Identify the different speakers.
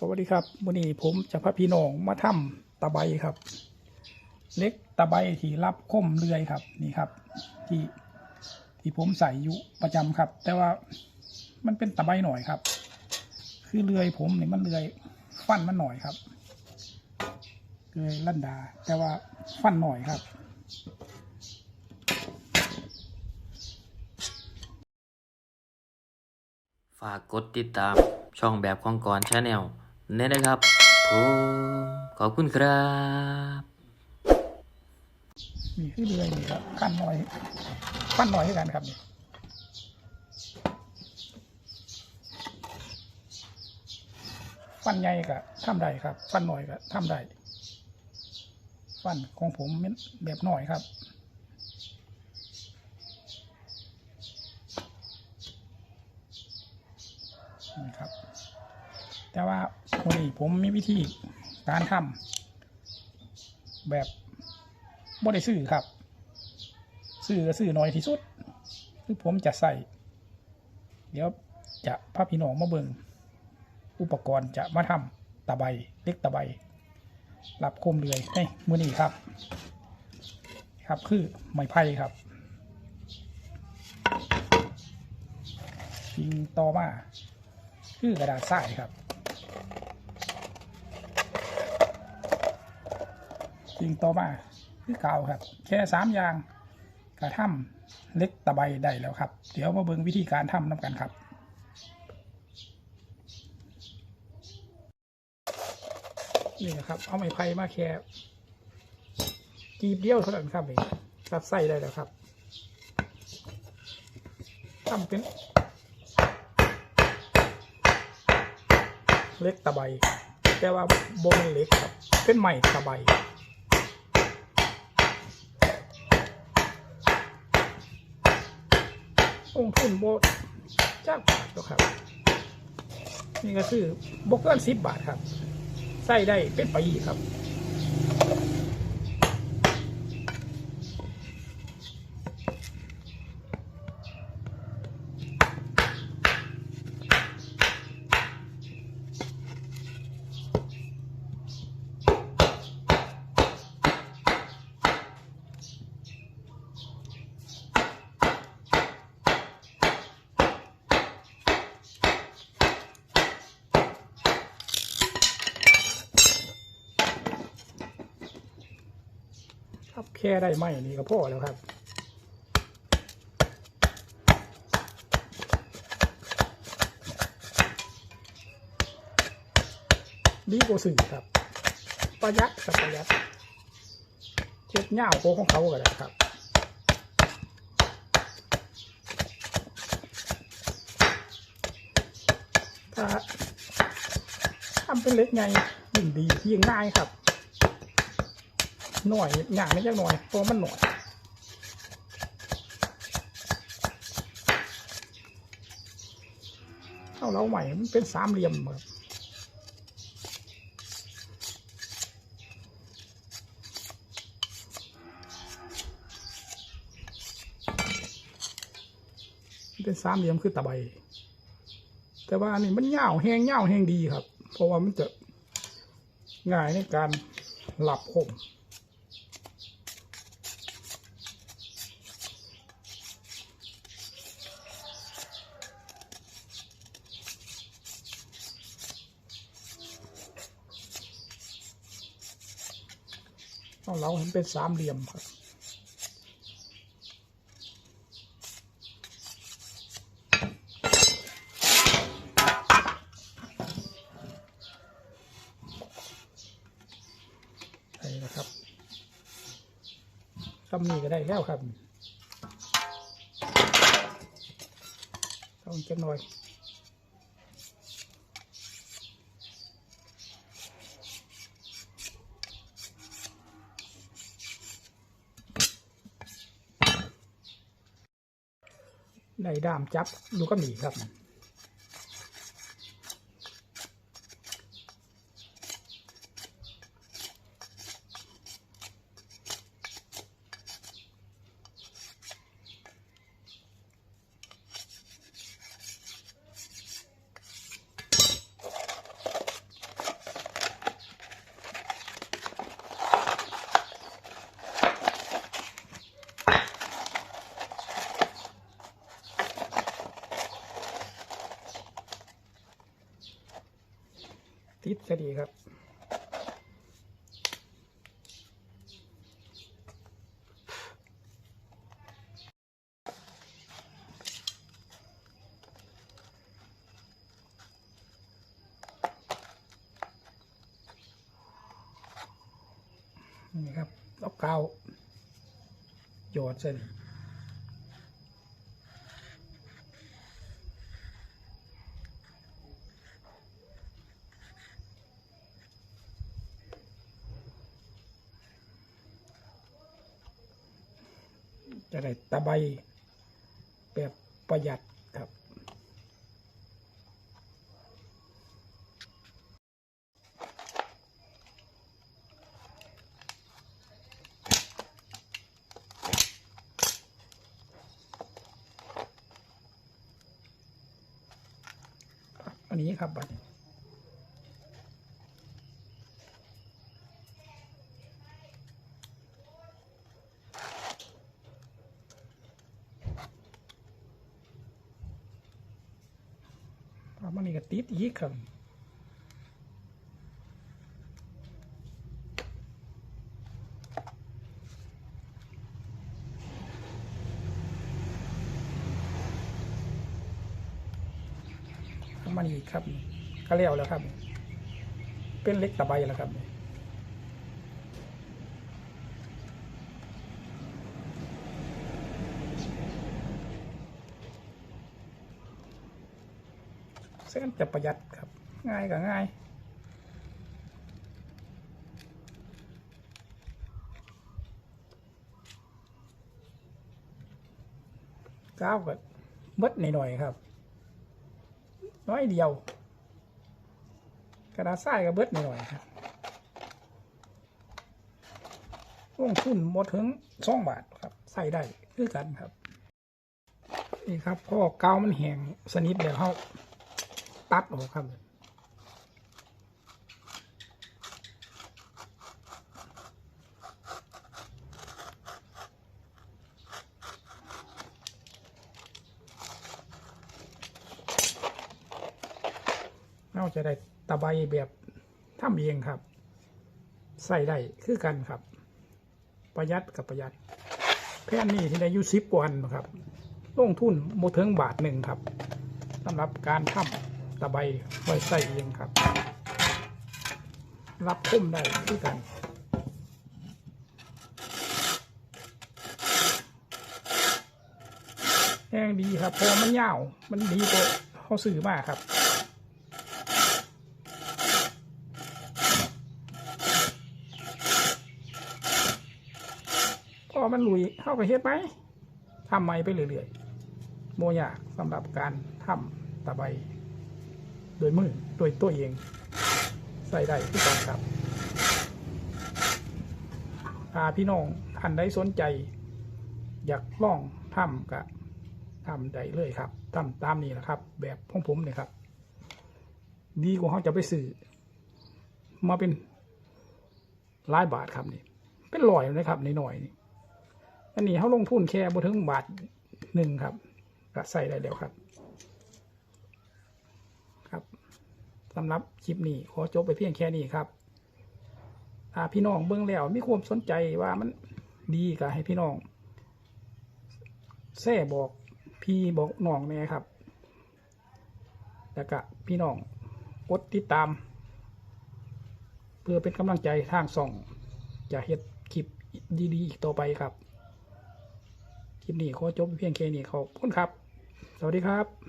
Speaker 1: สวัสดีครับวันนี้ผมจะพาพี่น้องมาทำตะไบครับ เล็กตะไบที่รับคมเลื่อยครับนี่ครับ ที่ที่ผมใส่อยู่ประจำครับ แต่ว่ามันเป็นตะไบหน่อยครับ คือเลื่อยผมเนี่ยมันเลื่อยฟันมันหน่อยครับเลื่อยลั่นดา แต่ว่าฟันหน่อยครับ
Speaker 2: ฝากกดติดตามช่องแบบของกรชาแนล นี่นะครับผมขอบคุณครับ
Speaker 1: นี่คือเลื่อยนี่ครับฟันหน่อยฟันหน่อยให้กันครับนี่ฟันใหญ่ก็ทำได้ครับ ฟันหน่อยก็ทำได้ฟันของผมเป็นแบบหน่อยครับนี่ครับ แต่ว่า วันนี้ผมมีวิธีการทำแบบบ่ได้ซื้อครับ ซื้อก็ซื้อน้อยที่สุด คือผมจะใส่ เดี๋ยวจะพาพี่น้องมาเบิ่งอุปกรณ์จะมาทำตะไบเล็กตะไบรับคมเลยในมือนี้ครับ ครับคือไม้ไผ่ครับสิ่งต่อมาคือกระดาษทรายครับ สิ่งต่อมาคือเกาครับ แค่สามอย่างกระทำเล็กตะไบได้แล้วครับ เดี๋ยวมาเบิ่งวิธีการทำน้ำกันครับนี่นะครับเอาไม้ไผ่มาแค่กีบเดียวเท่านั้นครับนี่รับใส่ได้แล้วครับทำเป็นเล็กตะไบแต่ว่าบนเล็กครับ เป็นใหม่ตะไบ่งทุนโบจ้างบาทแล้วครับ นี่ก็คือบกเกินสิบบาทครับ ใส่ได้เป็นปีครับ แค่ได้ไหมนี่ก็พอแล้วครับดีกว่าสื่อครับ ประหยัดกับประหยัดเช็ดเง้าโคของเขาก็ได้ครับถ้าทำเป็นเล็กไงยิ่งดียิ่งง่ายครับ หน่อยอย่าไม่จักหน่อยเพราะมันหน่อยเอาเราใหม่มันเป็นสามเหลี่ยมครับมันเป็นสามเหลี่ยมคือตะไบแต่ว่าอันนี้มันยาวแห้งยาวแห้งดีครับ เพราะว่ามันจะง่ายในการหลับคม ต้องเราเห็นเป็นสามเหลี่ยมครับใช่นะครับทำนี่ก็ได้แล้วครับต้องจักหน่อย ได้ด้ามจับดูก็มีครับ ติดสดีครับนี่ครับเอากาวหยอดเส้น จะได้ตะไบแบบประหยัดครับอันนี้ครับบัตร มันนี่ก็ติดอีกครับมันอีกครับ ก็เลี้ยวแล้วครับ เป็นเล็กตะไบแล้วครับ เส้ นจะประหยัดครับ ง่ายกับง่าย ก้าวก็เบิดหน่อยๆครับ น้อยเดียว กระดาษทรายก็เบิดหน่อยๆครับลงทุนหมดถึงสองบาทครับ ใส่ได้คือกันครับ นี่ครับพอกาวมันแห้งสนิทเดี๋ยวเขา ตัดออกครับเราจะได้ตะไบแบบทำเองครับ ใส่ได้คือกันครับ ประหยัดกับประหยัดแผ่นนี้ที่ได้ยุสิบวันครับลงทุนโมถึงบาทหนึ่งครับสำหรับการทำ ตะไบไว้ใส่เองครับ รับคมได้คือกันแห้งดีครับพอมันยาว มันดีกว่าเขาซื้อมากครับพอมันหลุยเข้าไปเฮ็ดไหมทำไมไปเรื่อยๆโมยากสำหรับการทำตะไบ โดยมือโดยตัวเอง ใส่ได้ที่ก่อนครับถ้าพี่น้องท่านใดสนใจ อยากลองทำก็ทำได้เลยครับทำตามนี้แหละครับ แบบของผมเนี่ยครับ ดีกว่าเขาจะไปซื้อมาเป็นหลายบาทครับนี่ เป็นลอยนะครับในหน่อยๆนี่อันนี้เขาลงทุนแค่บ่ถึงบาทหนึ่งครับก็ใส่ได้แล้วครับ สำหรับคลิปนี้ขอจบไปเพียงแค่นี้ครับถ้าพี่น้องเบื้องแล้วมีความสนใจว่ามันดีก็ให้พี่น้องแซ่บอกพี่บอกน้องเนี่ยครับ แล้วก็พี่น้องกดติดตาม เพื่อเป็นกำลังใจทางส่องจะเฮ็ดคลิปดีๆอีกต่อไปครับ คลิปนี้ขอจบเพียงแค่นี้ขอบคุณครับ สวัสดีครับ